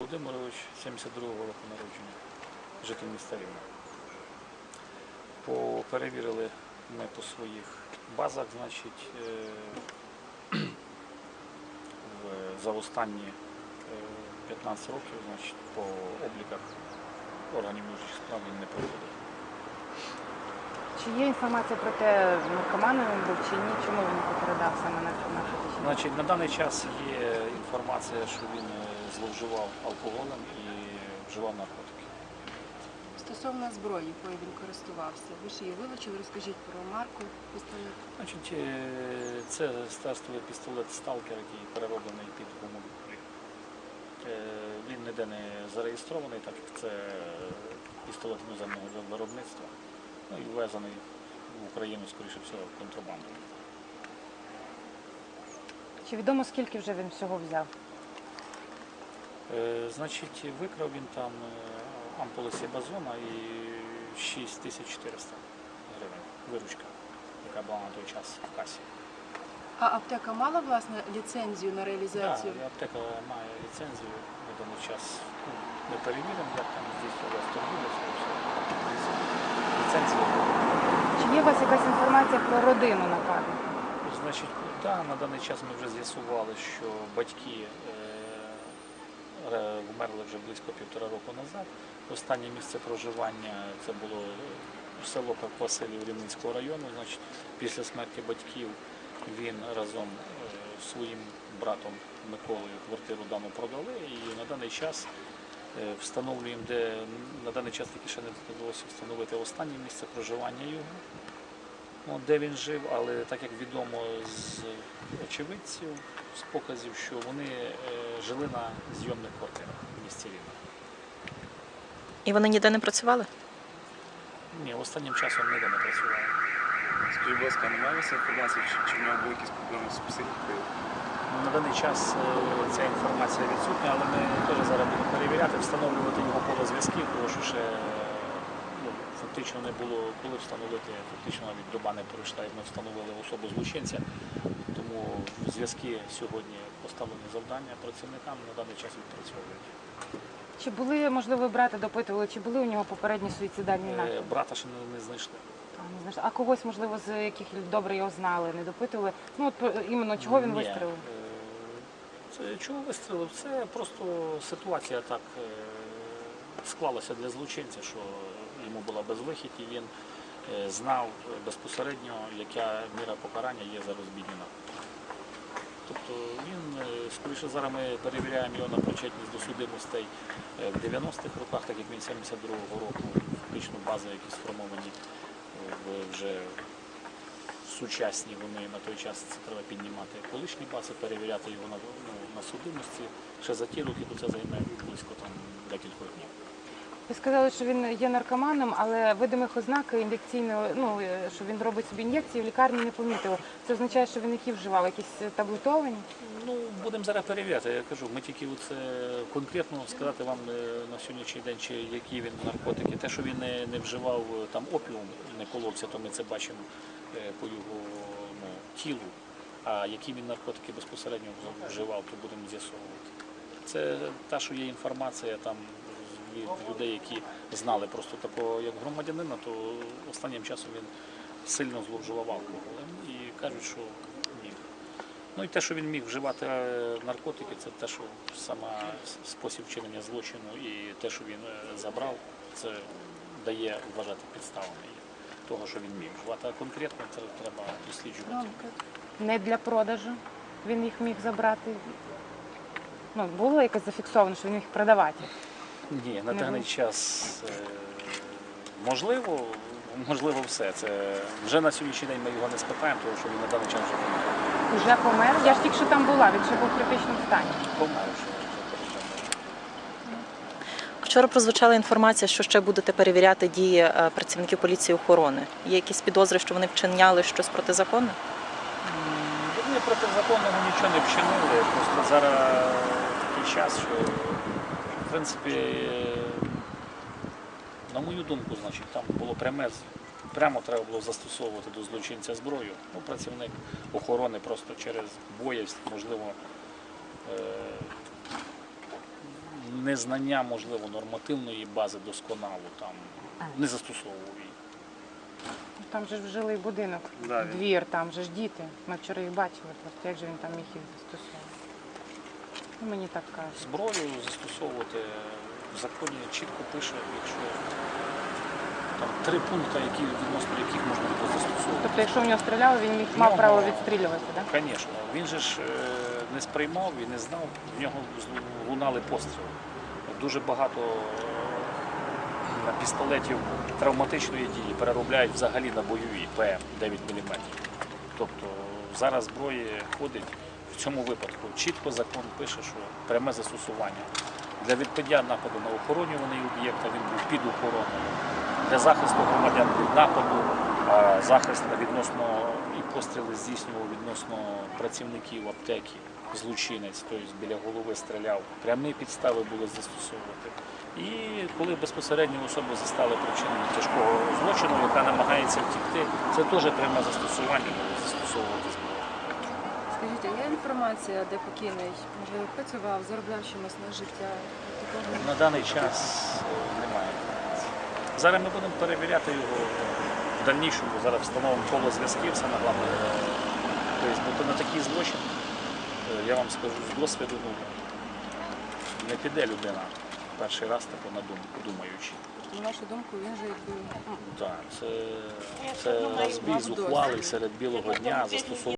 Володимирович, 72-го року народження, житель міста Рівна. Перевірили ми по своїх базах, значить, е, за останні е, 15 років, значить, по обліках органів внутрішніх справ він не проходив. Чи є інформація про те, наркоманом він був чи ні? Чому він не передав саме на наркотичні? Значить, на даний час є інформація, що він е, зловживав алкоголем і вживав наркотики. Стосовно зброї, якою він користувався, ви ж її вилучили, розкажіть про марку пістолету. Значить, е, це стартовий пістолет Сталкер, який перероблений під гумові. Він ніде не зареєстрований, так як це пістолет іноземного виробництва. Ну і ввезений в Україну, скоріше всього, контрабандою. Чи відомо скільки вже він всього взяв? Е, Значить, викрав він там е, ампули сібазона і 6400 гривень. Виручка, яка була на той час в касі. А аптека мала власне ліцензію на реалізацію? Так, аптека має ліцензію на даний час. Ну, Ми перевіримо, як там здійснювалася торгівля. це все. Ліцензія. Чи є у вас якась інформація про родину нападника? Значить, да, на даний час ми вже з'ясували, що батьки е, вмерли вже близько півтора року назад. Останнє місце проживання це було село Василів Рівненського району. Значить, після смерті батьків він разом е, з своїм братом Миколою квартиру дану продали і на даний час встановлюємо, де на даний час таки ще не вдалося встановити останнє місце проживання його. Ну, де він жив, але так як відомо з очевидців, з показів, що вони е, жили на зйомних квартирах в місті Рівне. І вони ніде не працювали? Ні, останнім часом ніде не працювали. Скажіть, будь ласка, немає у вас інформації, чи в нього були якісь проблеми з психікою? Ну, На даний час е, ця інформація відсутня, але ми теж зараз будемо перевіряти, встановлювати його коло зв'язків, тому що ще ну, фактично не було коли встановити, фактично навіть доба не пройшла, як ми встановили особу злочинця. Тому зв'язки сьогодні поставлені завдання працівникам на даний час відпрацьовують. Чи були, можливо, брата допитували, чи були у нього попередні суїцидальні Е? Брата ще не, не знайшли. А, не знаєш, а когось, можливо, з яких добре його знали, не допитували? Ну, от про- іменно чого він Ні, вистрелив? е, Чого вистрілив? Це просто ситуація так е, склалася для злочинця, що йому була безвихідь, і він е, знав безпосередньо, яка міра покарання є за розбідню наркотики. Тобто він, е, скоріше зараз ми перевіряємо його на причетність до судимостей в 90-х роках, так як він 72-го року, фактично бази, які сформовані вже сучасні, вони на той час це треба піднімати колишні бази, перевіряти його на, ну, на судимості. Ще за ті роки, то це займе близько там декількох днів. Ви сказали, що він є наркоманом, але видимих ознак ін'єкційного, ну, що він робить собі ін'єкції, в лікарні не помітили. Це означає, що він які вживав? Якісь таблетовані? Ну, будемо зараз перевіряти. Я кажу, ми тільки оце конкретно сказати вам е, на сьогоднішній день, чи які він наркотики. Те, що він не, не вживав е, там опіум, не коловся, то ми це бачимо по його ну, тілу. А які він наркотики безпосередньо вживав, то будемо з'ясовувати. Це та, що є інформація там від людей, які знали просто такого як громадянина, то останнім часом він сильно зловживав алкоголем і кажуть, що ні. Ну і те, що він міг вживати е, наркотики, це те, що сама спосіб вчинення злочину і те, що він е, забрав, це дає вважати підставами того, що він міг. А конкретно це треба досліджувати. Не для продажу. Він їх міг забрати. Ну, було якось зафіксовано, що він міг продавати. Ні, на даний час е, можливо, можливо, все. Це вже на сьогоднішній день ми його не спитаємо, тому що він на даний час вже помер. Уже помер. Я ж тільки що там була, він ще був в критичному стані. Помер, вже. Вчора прозвучала інформація, що ще будете перевіряти дії е, працівників поліції охорони. Є якісь підозри, що вони вчиняли щось протизаконне? Вони протизаконного нічого не вчинили. Просто зараз такий час, що в принципі, на мою думку, значить, там було пряме, прямо треба було застосовувати до злочинця зброю. Ну, працівник охорони просто через боязнь, можливо, е, незнання, можливо, нормативної бази досконало там не застосовував її. Там же ж жилий будинок, Да, він- двір, там же ж діти. Ми вчора їх бачили, просто як же він там міг їх застосовувати. Ну, мені так кажуть. Зброю застосовувати в законі чітко пише, якщо там три пункти, які відносно яких можна було застосовувати. Тобто, якщо в нього стріляли, він міг мав нього- право відстрілювати, так? Звісно, він же ж е, не сприймав і не знав, в нього лунали постріли. Дуже багато е, пістолетів травматичної дії переробляють взагалі на бойові ПМ 9 мм. Тобто зараз зброї ходить в цьому випадку. Чітко закон пише, що пряме застосування. Для відбиття нападу на охоронюваний об'єкт, він був під охороною. Для захисту громадян від нападу, захист відносно і постріли здійснював відносно працівників аптеки, злочинець, тобто біля голови стріляв. Прямі підстави були застосовувати. І коли безпосередньо особу застали причиною тяжкого злочину, яка намагається втікти, це теж пряме застосування було застосовувати зброю. Є інформація, де покійний, можливо, працював, заробляв чимось на життя? Такого На даний час немає інформації. Зараз ми будемо перевіряти його в дальнішому. Зараз встановимо коло зв'язків саме головне. Тобто, бо то на такий злочин, е, я вам скажу з досвіду, ну, не піде людина перший раз таку на думку, думаючи. на вашу думку, він же якби ну, Так, це, це розбій зухвалий серед білого дня, застосовування.